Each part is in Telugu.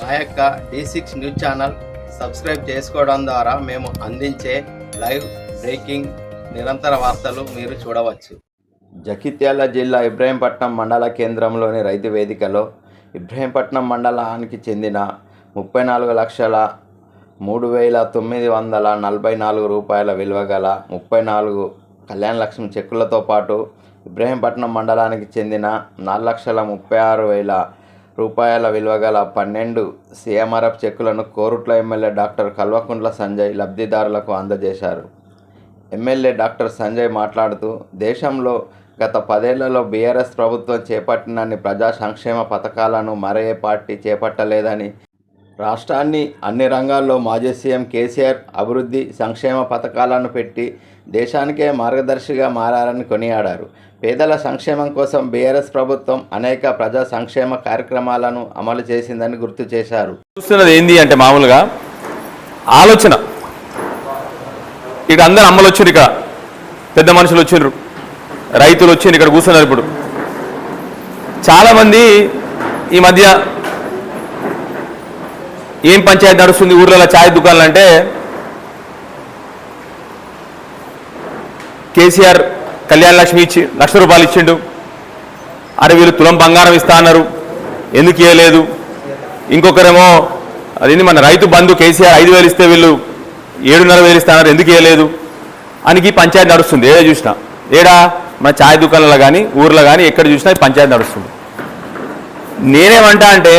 మా యొక్క D six news channel subscribe చేసుకోవడం ద్వారా మేము అందించే లైవ్ బ్రేకింగ్ నిరంతర వార్తలు మీరు చూడవచ్చు. జగిత్యాల జిల్లా ఇబ్రహీంపట్నం మండల కేంద్రంలోని రైతు వేదికలో ఇబ్రహీంపట్నం మండలానికి చెందిన ముప్పై నాలుగు లక్షల మూడు వేల తొమ్మిది వందల నలభై నాలుగు రూపాయల విలువ గల ముప్పై నాలుగు కళ్యాణ లక్ష్మి చెక్కులతో పాటు ఇబ్రహీంపట్నం మండలానికి చెందిన నాలుగు లక్షల ముప్పై ఆరు వేల రూపాయల విలువ గల పన్నెండు సీఎంఆర్ఎఫ్ చెక్కులను కోరుట్ల ఎమ్మెల్యే డాక్టర్ కల్వకుంట్ల సంజయ్ లబ్ధిదారులకు అందజేశారు. ఎమ్మెల్యే డాక్టర్ సంజయ్ మాట్లాడుతూ దేశంలో గత పదేళ్ళలో బీఆర్ఎస్ ప్రభుత్వం చేపట్టినన్ని ప్రజా సంక్షేమ పథకాలను మరే పార్టీ చేపట్టలేదని రాష్ట్రాన్ని అన్ని రంగాల్లో మాజీ సీఎం కేసీఆర్ అభివృద్ధి సంక్షేమ పథకాలను పెట్టి దేశానికే మార్గదర్శిగా మారని కొనియాడారు. పేదల సంక్షేమం కోసం బీఆర్ఎస్ ప్రభుత్వం అనేక ప్రజా సంక్షేమ కార్యక్రమాలను అమలు చేసిందని గుర్తు చేశారు. చూస్తున్నది ఏంది అంటే మామూలుగా ఆలోచన. ఇక్కడ అందరు అమ్మలు వచ్చారు ఇక్కడ పెద్ద మనుషులు వచ్చిండ్రు రైతులు వచ్చారు ఇక్కడ కూర్చున్నారు ఇప్పుడు. చాలామంది ఈ మధ్య ఏం పంచాయతీ నడుస్తుంది ఊర్లలో ఛాయ్ దుకాణాలు అంటే కేసీఆర్ కళ్యాణ లక్ష్మి ఇచ్చి లక్ష రూపాయలు ఇచ్చిండు. అరే వీళ్ళు తులం బంగారం ఇస్తా అన్నారు. ఎందుకు ఇవ్వలేదు ఇంకొకరేమో అదేంది మన రైతు బంధు కేసీఆర్ ఐదు వేలు ఇస్తే వీళ్ళు ఏడున్నర వేలు ఇస్తున్నారు ఎందుకు ఇవ్వలేదు అని పంచాయతీ నడుస్తుంది. ఏడా చూసినా? ఏడా? మన ఛాయ్ దుకాణాల్లో కానీ ఊర్లో కానీ ఎక్కడ చూసినా పంచాయతీ నడుస్తుంది. నేనేమంటా అంటే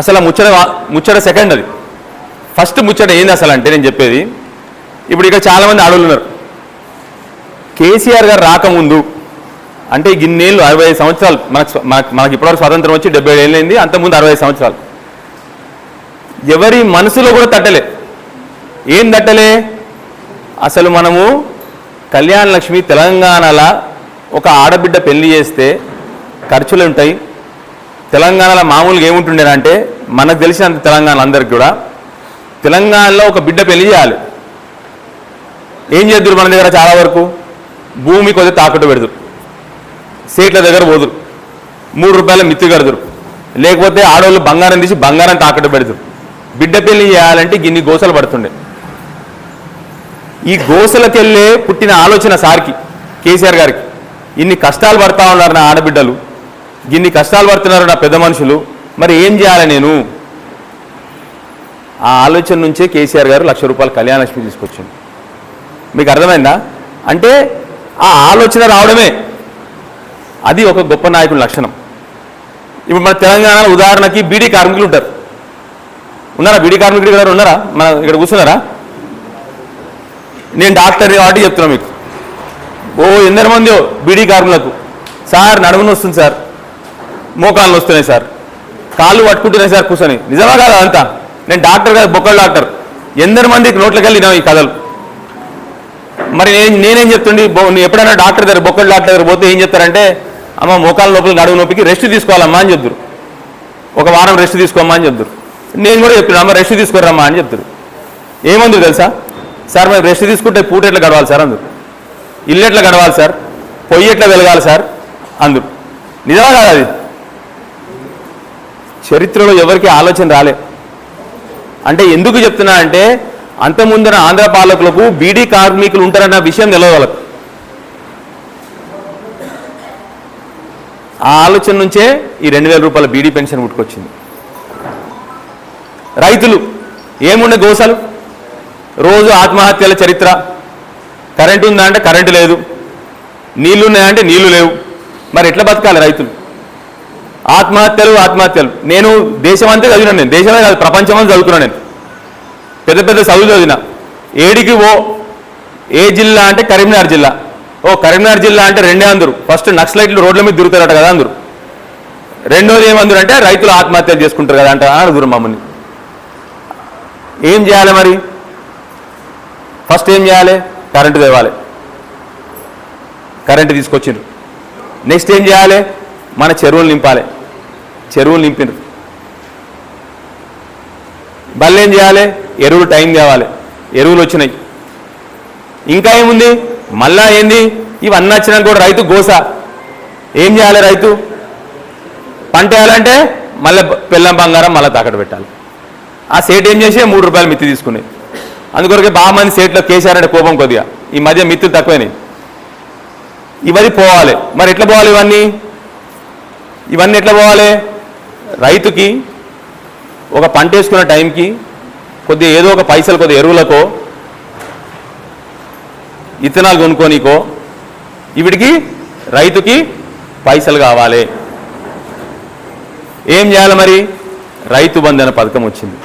అసలు ముచ్చట ముచ్చట సెకండ్ అది. ఫస్ట్ ముచ్చట ఏంది అసలు అంటే నేను చెప్పేది ఇప్పుడు ఇక్కడ చాలామంది ఆడవాళ్ళు ఉన్నారు. కేసీఆర్ గారు రాకముందు అంటే గిన్నేళ్ళు అరవై ఐదు సంవత్సరాలు మనకు మనకు మనకి ఇప్పటివరకు స్వాతంత్రం వచ్చి డెబ్బై ఏళ్ళు అయింది అంతకుముందు అరవై సంవత్సరాలు. ఎవరి మనసులో కూడా తట్టలే. ఏం తట్టలే? అసలు మనము కళ్యాణ లక్ష్మి తెలంగాణలో ఒక ఆడబిడ్డ పెళ్ళి చేస్తే ఖర్చులు ఉంటాయి తెలంగాణలో మామూలుగా ఏముంటుండేనంటే మనకు తెలిసినంత తెలంగాణ అందరికి కూడా తెలంగాణలో ఒక బిడ్డ పెళ్ళి చేయాలి. ఏం చేద్దరు మన దగ్గర చాలా వరకు? భూమి కొద్ది తాకట్టు పెడదురు. సీట్ల దగ్గర పోదురు. మూడు రూపాయల మిత్తి కడదురు. లేకపోతే ఆడవాళ్ళు బంగారం తీసి బంగారం తాకట్టు పెడదురు. బిడ్డ పెళ్ళి చేయాలంటే గిన్ని గోసలు పడుతుండే. ఈ గోసలకెళ్ళే పుట్టిన ఆలోచన సార్కి కేసీఆర్ గారికి. ఇన్ని కష్టాలు పడతా ఉన్నారు నా ఆడబిడ్డలు. ఇన్ని కష్టాలు పడుతున్నారు నా పెద్ద మనుషులు. మరి ఏం చేయాలి నేను? ఆ ఆలోచన నుంచే కేసీఆర్ గారు లక్ష రూపాయలు కళ్యాణలక్ష్మి తీసుకొచ్చింది మీకు అర్థమైందా? అంటే ఆ ఆలోచన రావడమే. అది ఒక గొప్ప నాయకుడి లక్షణం. ఇప్పుడు మన తెలంగాణలో ఉదాహరణకి బీడీ కార్మికులు ఉంటారు. ఉన్నారా బీడీ కార్మికులు గారు ఉన్నారా? మన ఇక్కడ కూర్చున్నారా? నేను డాక్టర్ కాబట్టి చెప్తున్నా మీకు. ఓ ఎందరి మంది బీడీ కార్మికులకు. సార్ నడుమును వస్తుంది సార్. మోకాళ్ళు వస్తున్నాయి సార్. కాళ్ళు పట్టుకుంటున్నాయి సార్ కూర్చొని. నిజమా కాదు అంతా? నేను డాక్టర్ కాదు బొక్కల డాక్టర్. ఎందరి మందికి నోట్లకి ఈ కథలు? మరి నేను నేనేం చెప్తుండి? బొ- ఎప్పుడైనా డాక్టర్ దగ్గర బొక్కల డాక్టర్ దగ్గర పోతే ఏం చెప్తారంటే అమ్మ మోకాళ్ళ లోపల నడుము నొప్పికి రెస్ట్ తీసుకోవాలమ్మా అని చెప్తారు ఒక వారం రెస్ట్ తీసుకోమ్మా అని చెప్తారు నేను కూడా చెప్తున్నా అమ్మ రెస్ట్ తీసుకోరమ్మా అని చెప్తారు ఏమందు తెలుసా? సార్ మేము రెస్ట్ తీసుకుంటే పూట ఎట్లా గడవాలి సార్ అందరు ఇల్లు ఎట్లా గడవాలి సార్? పొయ్యి ఎట్లా వెలగాలి సార్? అందరు నిజమా కాదు అది? చరిత్రలో ఎవరికి ఆలోచన రాలే. అంటే ఎందుకు చెప్తున్నా అంటే అంతముందున ఆంధ్ర పాలకులకు బీడీ కార్మికులు ఉంటారన్న విషయం తెలియదు ఆ ఆలోచన నుంచే ఈ రెండు వేల రూపాయల బీడీ పెన్షన్ పుట్టుకొచ్చింది. రైతులు ఏముండే దోశలు రోజు ఆత్మహత్యల చరిత్ర. కరెంటు ఉందా అంటే కరెంటు లేదు. నీళ్ళున్నాయంటే నీళ్ళు లేవు. మరి ఎట్లా బతకాలి రైతులు? ఆత్మహత్యలు ఆత్మహత్యలు. నేను దేశం అంతా చదివినాను నేను. దేశమే కాదు ప్రపంచమంతా చదువుకున్నాను నేను. పెద్ద పెద్ద చదువులు చదివిన. ఏడికి ఓ ఏ జిల్లా అంటే కరీంనగర్ జిల్లా. ఓ కరీంనగర్ జిల్లా అంటే రెండే అందరు. ఫస్ట్ నక్సలైట్లు రోడ్ల మీద తిరుగుతారట కదా అందరు. రెండోది ఏమందరు అంటే రైతులు ఆత్మహత్యలు చేసుకుంటారు కదా అంటే అడుగురు మమ్మల్ని ఏం చేయాలి మరి? ఫస్ట్ ఏం చేయాలి? కరెంటు తేవాలి. కరెంటు తీసుకొచ్చిండ్రు. నెక్స్ట్ ఏం చేయాలి? మన చెరువులు నింపాలి. చెరువులు నింపినారు. బల్లేం చేయాలి ఎరువులు టైం తేవాలి ఎరువులు వచ్చినాయి. ఇంకా ఏముంది? మళ్ళా ఏంది? ఇవన్నీ వచ్చినాక కూడా రైతు గోస. ఏం చేయాలి రైతు? పంట వేయాలంటే మళ్ళీ పెళ్ళం బంగారం మళ్ళీ తాకట్టు పెట్టాలి. ఆ సేట్ ఏం చేసి మూడు రూపాయలు మిత్తి తీసుకునేది అందుకొరకే బాగా మంది సేట్లో కేసారంటే కోపం కొద్దిగా. ఈ మధ్య మిత్తులు తక్కువైనాయి. ఇవన్నీ పోవాలి. మరి ఎట్లా పోవాలి ఇవన్నీ? ఇవన్నీ ఎట్లా పోవాలి? రైతుకి ఒక పంట వేసుకున్న టైంకి కొద్దిగా ఏదో ఒక పైసలు కొద్దిగా ఎరువులకో ఇత్తనాలు కొనుక్కోనికో ఇవిడికి రైతుకి పైసలు కావాలి. ఏం చేయాలి మరి? రైతు బంధు అనే పథకం వచ్చింది.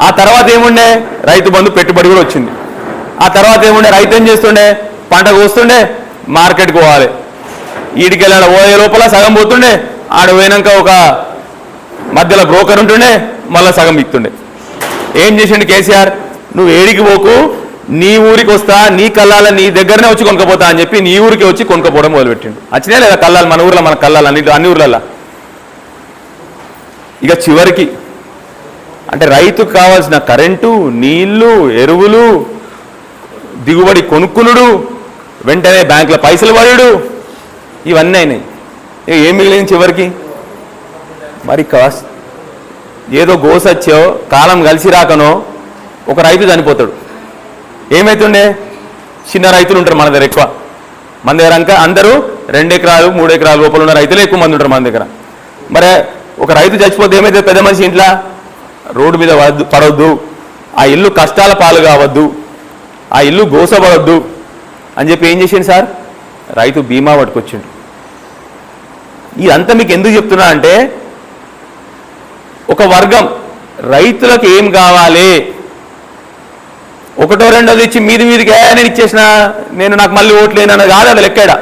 ఆ తర్వాత ఏముండే? రైతు బంధు పెట్టుబడి కూడా వచ్చింది. ఆ తర్వాత ఏముండే? రైతు ఏం చేస్తుండే? పంట కోస్తుండే మార్కెట్కి పోవాలి. ఈడికి వెళ్ళాడ పోయే లోపల సగం పోతుండే ఆడ పోయినాక ఒక మధ్యలో బ్రోకర్ ఉంటుండే మళ్ళీ సగం ఇస్తుండే ఏం చేసిండు కేసీఆర్? నువ్వు ఏడికి పోకు నీ ఊరికి వస్తా నీ కళ్ళాల నీ దగ్గరనే వచ్చి కొనుకపోతా అని చెప్పి నీ ఊరికి వచ్చి కొనుకపోవడం మొదలుపెట్టిండు. వచ్చినాయి లేదా కళ్ళాలు? మన ఊర్లో మన కళ్ళాలు అన్ని అన్ని ఊర్లలో. ఇక చివరికి అంటే రైతుకు కావాల్సిన కరెంటు నీళ్ళు ఎరువులు దిగుబడి కొనుక్కునుడు వెంటనే బ్యాంకులో పైసలు పడుడు. ఇవన్నీ అయినాయి. ఏం మిగిలింది చివరికి? మరి కాస్ ఏదో గోసచ్చో కాలం కలిసి రాకనో ఒక రైతు చనిపోతాడు. ఏమైతుండే? చిన్న రైతులు ఉంటారు మన దగ్గర ఎక్కువ. మన దగ్గర అంక అందరూ రెండు ఎకరాలు మూడు ఎకరాలు లోపల ఉన్న రైతులే ఎక్కువ మంది ఉంటారు మన దగ్గర. మరి ఒక రైతు చచ్చిపోతే ఏమైతే పెద్ద మనిషి ఇంట్లో? రోడ్డు మీద పడవద్దు ఆ ఇల్లు కష్టాల పాలు కావద్దు. ఆ ఇల్లు గోసపడద్దు. అని చెప్పి ఏం చేసిండు సార్? రైతు బీమా పట్టుకొచ్చిండు. ఇదంతా మీకు ఎందుకు చెప్తున్నా అంటే ఒక వర్గం రైతులకు ఏం కావాలి? ఒకటో రెండోది ఇచ్చి మీది మీదికి ఏ నేను ఇచ్చేసిన నేను నాకు మళ్ళీ ఓట్లేనని కాదు అది లెక్కడా.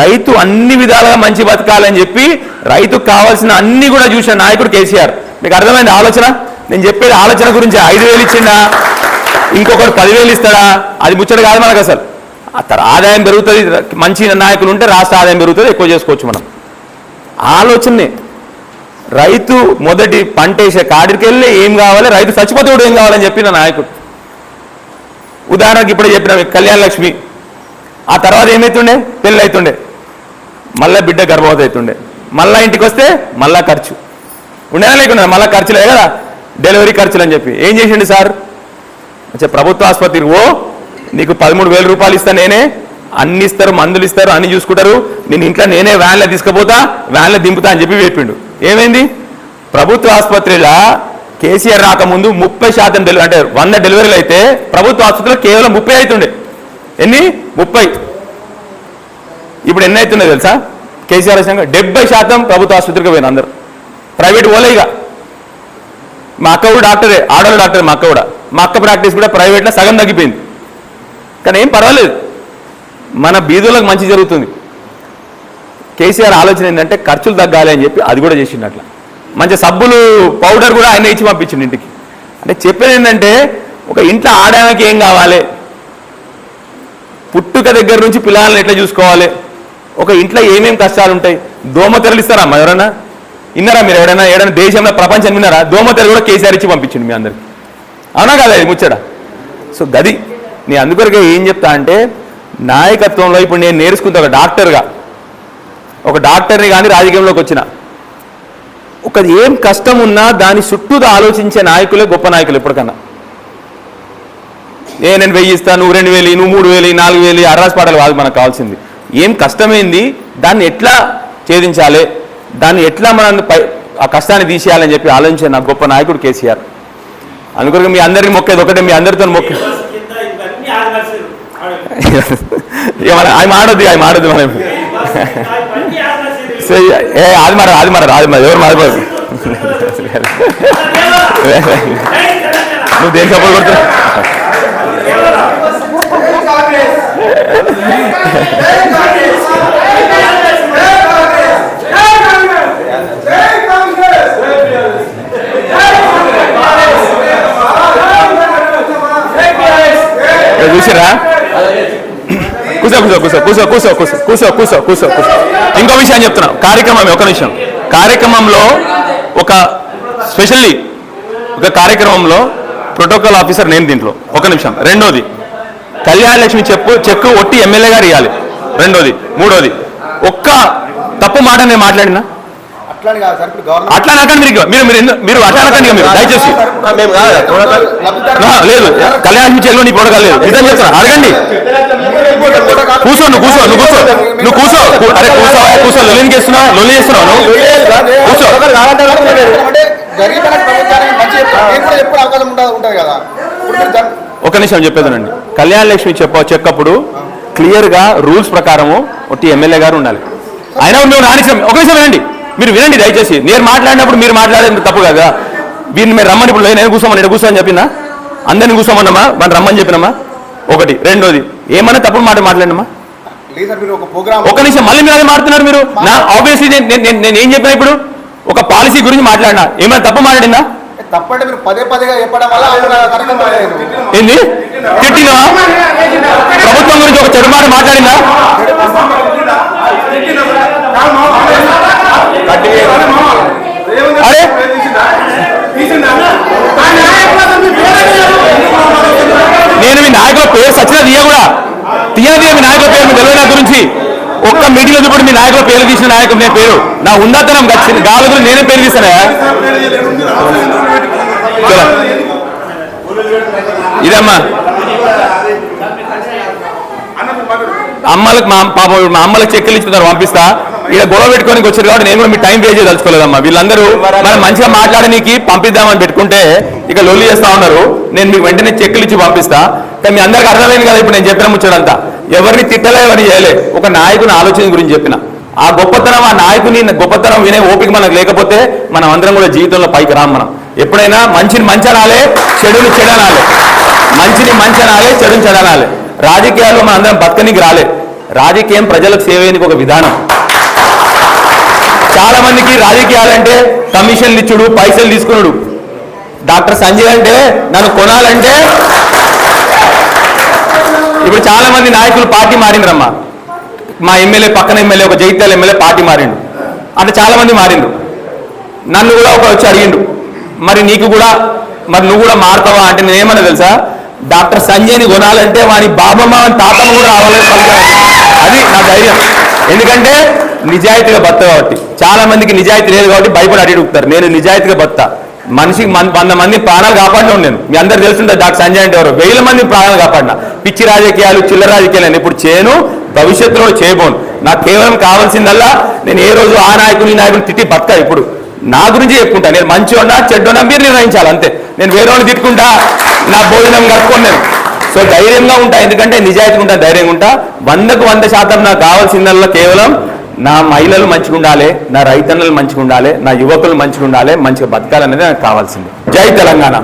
రైతు అన్ని విధాలుగా మంచి బతకాలని చెప్పి రైతుకు కావాల్సిన అన్ని కూడా చూసిన నాయకుడు కేసీఆర్. మీకు అర్థమైంది ఆలోచన? నేను చెప్పేది ఆలోచన గురించి ఐదు వేలు ఇచ్చిండా? ఇంకొకటి పదివేలు ఇస్తాడా? అది ముచ్చట కాదు మనకు అసలు. ఆదాయం పెరుగుతుంది మంచి నాయకులు ఉంటే రాష్ట్ర ఆదాయం పెరుగుతుంది ఎక్కువ చేసుకోవచ్చు మనం. ఆలోచనే. రైతు మొదటి పంట వేసే కాడికి వెళ్ళి ఏం కావాలి? రైతు చచ్చిపోతే కూడా ఏం కావాలని చెప్పిన నాయకుడు. ఉదాహరణకి ఇప్పుడే చెప్పిన కళ్యాణ లక్ష్మి. ఆ తర్వాత ఏమైతుండే? పెళ్ళి అవుతుండే మళ్ళీ బిడ్డ గర్భవతి అవుతుండే మళ్ళా ఇంటికి వస్తే మళ్ళా ఖర్చు. ఉండేనా లేకుండా మళ్ళా ఖర్చులే కదా. డెలివరీ ఖర్చులు అని చెప్పి. ఏం చేసిండు సార్? అచ్చా ప్రభుత్వ ఆసుపత్రికి ఓ నీకు పదమూడు వేల రూపాయలు ఇస్తా నేనే. అన్ని ఇస్తారు మందులు ఇస్తారు అన్ని చూసుకుంటారు. నేను ఇంట్లో నేనే వ్యాన్లో తీసుకుపోతా వ్యాన్లో దింపుతా అని చెప్పి చెప్పిండు. ఏమైంది? ప్రభుత్వ ఆసుపత్రిలో కేసీఆర్ రాకముందు ముప్పై శాతం డెలివరీ అంటే వంద డెలివరీలు అయితే ప్రభుత్వ ఆసుపత్రిలో కేవలం ముప్పై అవుతుండే ఎన్ని? ముప్పై. ఇప్పుడు ఎన్ని అవుతున్నాయి తెలుసా? కేసీఆర్ వచ్చినాక డెబ్బై శాతం ప్రభుత్వ ఆసుపత్రికి పోయిన అందరు. ప్రైవేట్ పోలే ఇక. మా అక్క కూడా డాక్టరే ఆడవాళ్ళ డాక్టర్ మా అక్క కూడా. మా అక్క ప్రాక్టీస్ కూడా ప్రైవేట్లో సగం తగ్గిపోయింది. కానీ ఏం పర్వాలేదు. మన బీదులకు మంచి జరుగుతుంది. కేసీఆర్ ఆలోచన ఏంటంటే ఖర్చులు తగ్గాలి అని చెప్పి అది కూడా చేసిండు అట్లా. మంచి సబ్బులు పౌడర్ కూడా ఆయన ఇచ్చి పంపించిండు ఇంటికి. అంటే చెప్పేది ఏంటంటే ఒక ఇంట్లో ఆడడానికి ఏం కావాలి? పుట్టుక దగ్గర నుంచి పిల్లల్ని ఎట్లా చూసుకోవాలి? ఒక ఇంట్లో ఏమేమి కష్టాలు ఉంటాయి? దోమ ఇస్తారా అమ్మా ఎవరైనా విన్నారా మీరు ఎవరైనా ఏడైనా దేశంలో ప్రపంచం విన్నారా? దోమ తెర కూడా కేసీఆర్ ఇచ్చి పంపించిండు మీ అందరికి. అవునా కదా ముచ్చడా ముచ్చట? సో గది నేను అందుకొరకే ఏం చెప్తా అంటే నాయకత్వంలో ఇప్పుడు నేను నేర్చుకుంది ఒక డాక్టర్గా. ఒక డాక్టర్ని కానీ రాజకీయంలోకి వచ్చిన. ఒక ఏం కష్టం ఉన్నా దాని చుట్టూ ఆలోచించే నాయకులే గొప్ప నాయకులు ఎప్పటికన్నా. ఏ నేను వెయ్యి ఇస్తాను నువ్వు రెండు వేలు నువ్వు మూడు వేలు నాలుగు వేలు అర్రాజపాటలు కాదు మనకు కావాల్సింది. ఏం కష్టమైంది? దాన్ని ఎట్లా ఛేదించాలి? దాన్ని ఎట్లా మనం పై ఆ కష్టాన్ని తీసేయాలని చెప్పి ఆలోచించే నా గొప్ప నాయకుడు కేసీఆర్. అందుకొరకు మీ అందరికి మొక్కేది ఒకటే మీ అందరితో మొక్కే. ஐ மாடதி ஐ மாடதி மேடம் சரி ஏ அது மாடா அது மாடா அது மாடா எவர் மாடா నువ్వు దేని సపోర్ట్ కొడుతున్నా చూసారా కూసో కూసో కూర్చో కూసో కూర్చో కూర్చో కూర్చో కూర్చో కూర్చో ఇంకో విషయం చెప్తున్నా. కార్యక్రమం ఒక నిమిషం. కార్యక్రమంలో ఒక స్పెషల్లీ ఒక కార్యక్రమంలో ప్రోటోకాల్ ఆఫీసర్ నేను దీంట్లో. ఒక నిమిషం. రెండోది కళ్యాణ లక్ష్మి చెప్పు చెక్కు ఒట్టి ఎమ్మెల్యే గారు ఇవ్వాలి రెండోది మూడోది. ఒక్క తప్పు మాట నేను మాట్లాడినా? అట్లాని కాదు సార్ ఇప్పుడు గవర్నమెంట్ అట్లా అనకండి మీరు. మీరు మీరు అట్లా అనకండి ఇక మీరు దయచేసి. మేము కాదు. ఆ, లేదు. కళ్యాణ చెల్లు నీ పొడగ లేదు. నిజం చెప్తాను అడగండి. కూర్చో నువ్వు కూర్చో నువ్వు కూర్చో. నువ్వు కూర్చో. కూ- అరే కూర్చో కూర్చో. లొల్లిని చేస్తున్నావు లొల్లి చేస్తున్నావు నువ్వు? కూర్చో. అంటే జరిగిన ప్రభుత్వానికి మంచి నేను కూడా ఎప్పుడు అవకాశం ఉంటుంది ఉంటుంది కదా. ఇప్పుడు మీరు జన్- ఒక నిమిషం చెప్పేదానండి కళ్యాణ లక్ష్మి చెప్ప చెక్కప్పుడు క్లియర్గా రూల్స్ ప్రకారము ఒకటి ఎమ్మెల్యే గారు ఉండాలి. అయినా మేము నానిసం ఒక నిమిషం వినండి. మీరు వినండి దయచేసి. నేను మాట్లాడినప్పుడు మీరు మాట్లాడేది తప్పు కదా వీరిని మీరు రమ్మని ఇప్పుడు నేను కూర్చోమని ఇక్కడ కూర్చోమని చెప్పినా? అందరిని కూర్చోమన్నమా మన రమ్మని చెప్పినమ్మా? ఒకటి. రెండోది. ఏమన్నా తప్పుడు మాట మాట్లాడినమ్మా? మీరు ఒక నిమిషం. మళ్ళీ మీరు అదే మాట్లాడుతున్నారు మీరు? నా ఆబ్వియస్లీ నేను నేను- నేను ఏం చెప్పినా ఇప్పుడు? ఒక పాలసీ గురించి మాట్లాడినా? ఏమైనా తప్పు మాట్లాడిందా? తప్పంటే మీరు పదే పదేగా చెప్పడం వల్ల ఏంది? తిట్టినా ప్రభుత్వం గురించి ఒక చెడు మాట మాట్లాడిందా? అరే నేను మీ నాయకుల పేరు సచిన తీయ కూడా. తీయనది మీ నాయకుల పేరు మీకు తెలియదు నా గురించి. ఒక్క మీటింగ్ చూపడి మీ నాయకుల పేరు తీసిన నాయకుడు నేను పేరు. నా ఉన్నతనం గచ్చిన గురించి నేనే పేరు తీసానా ఇదమ్మా. అమ్మలకు మా పాప మా అమ్మలకు చెక్కులు ఇచ్చిన పంపిస్తా. ఇలా గొడవ పెట్టుకోనికి వచ్చారు కాబట్టి నేను కూడా మీ టైం వేస్ట్ చేయదలుచుకోలేదమ్మా వీళ్ళందరూ మనం మంచిగా మాట్లాడడానికి పంపిద్దామని పెట్టుకుంటే ఇక లొల్లి చేస్తా ఉన్నారు. నేను మీకు వెంటనే చెక్కులు ఇచ్చి పంపిస్తా. కానీ మీ అందరికి అర్థమైంది కదా ఇప్పుడు నేను చెప్పిన ముచ్చడంతా ఎవరిని తిట్టలే ఎవరిని చేయలే. ఒక నాయకుని ఆలోచన గురించి చెప్పిన. ఆ గొప్పతనం ఆ నాయకుని గొప్పతనం వినే ఓపిక మనకు లేకపోతే మనం అందరం కూడా జీవితంలో పైకి రాం మనం. ఎప్పుడైనా మంచిని మంచి అనాలే చెడుని చెడనాలే. మంచిని మంచి అనాలే చెడుని చెడనాలే. రాజకీయాల్లో మన అందరం బతకనికి రాలే. రాజకీయం ప్రజలకు సేవ ఒక విధానం. చాలా మందికి రాజకీయాలంటే కమిషన్లు ఇచ్చుడు పైసలు తీసుకున్నాడు డాక్టర్ సంజయ్ అంటే నన్ను కొనాలంటే? ఇప్పుడు చాలా మంది నాయకులు పార్టీ మారిండ్రమ్మా. మా ఎమ్మెల్యే పక్కన ఎమ్మెల్యే ఒక జైత్యాల ఎమ్మెల్యే పార్టీ మారిండు. అంటే చాలా మంది మారిండు నన్ను కూడా ఒక వచ్చి అడిగిండు. మరి నీకు కూడా మరి నువ్వు కూడా మారుతావా అంటే నేనేమన్నా తెలుసా? డాక్టర్ సంజయ్ని కొనాలంటే వాని బాబమ్మ తాతమ్మ కూడా రావాలి అది నా ధైర్యం. ఎందుకంటే నిజాయితీగా బత్త కాబట్టి. చాలా మందికి నిజాయితీ లేదు కాబట్టి భయపడి అడుగుతారు నేను నిజాయితీగా బత్త మనిషికి వంద మంది ప్రాణాలు కాపాడిన నేను. మీ అందరు తెలుసుంటే డాక్టర్ సంజయ్ అంటే ఎవరు. వేల మంది ప్రాణాలు కాపాడిన. పిచ్చి రాజకీయాలు చిల్లర రాజకీయాలు నేను ఇప్పుడు చేయను. భవిష్యత్తులో చేయబోను. నాకు కేవలం కావాల్సిందల్లా నేను ఏ రోజు ఆ నాయకుని నాయకుని తిట్టి బతక ఇప్పుడు. నా గురించి చెప్పుకుంటా. నేను మంచి ఉన్నా చెడ్డున్నా మీరు నిర్ణయించాలి అంతే. నేను వేరే తిట్టుకుంటా. నా భోజనం కట్టుకోను నేను. సో ధైర్యంగా ఉంటా. ఎందుకంటే నిజాయితీగా ఉంటా ధైర్యంగా ఉంటా. వందకు వంద శాతం నాకు కావాల్సిందల్లా కేవలం నా మహిళలు మంచిగా ఉండాలి నా రైతన్నలు మంచిగా ఉండాలి నా యువకులు మంచిగా ఉండాలి మంచిగా బతకాలనేది నాకు కావాల్సింది. జై తెలంగాణ.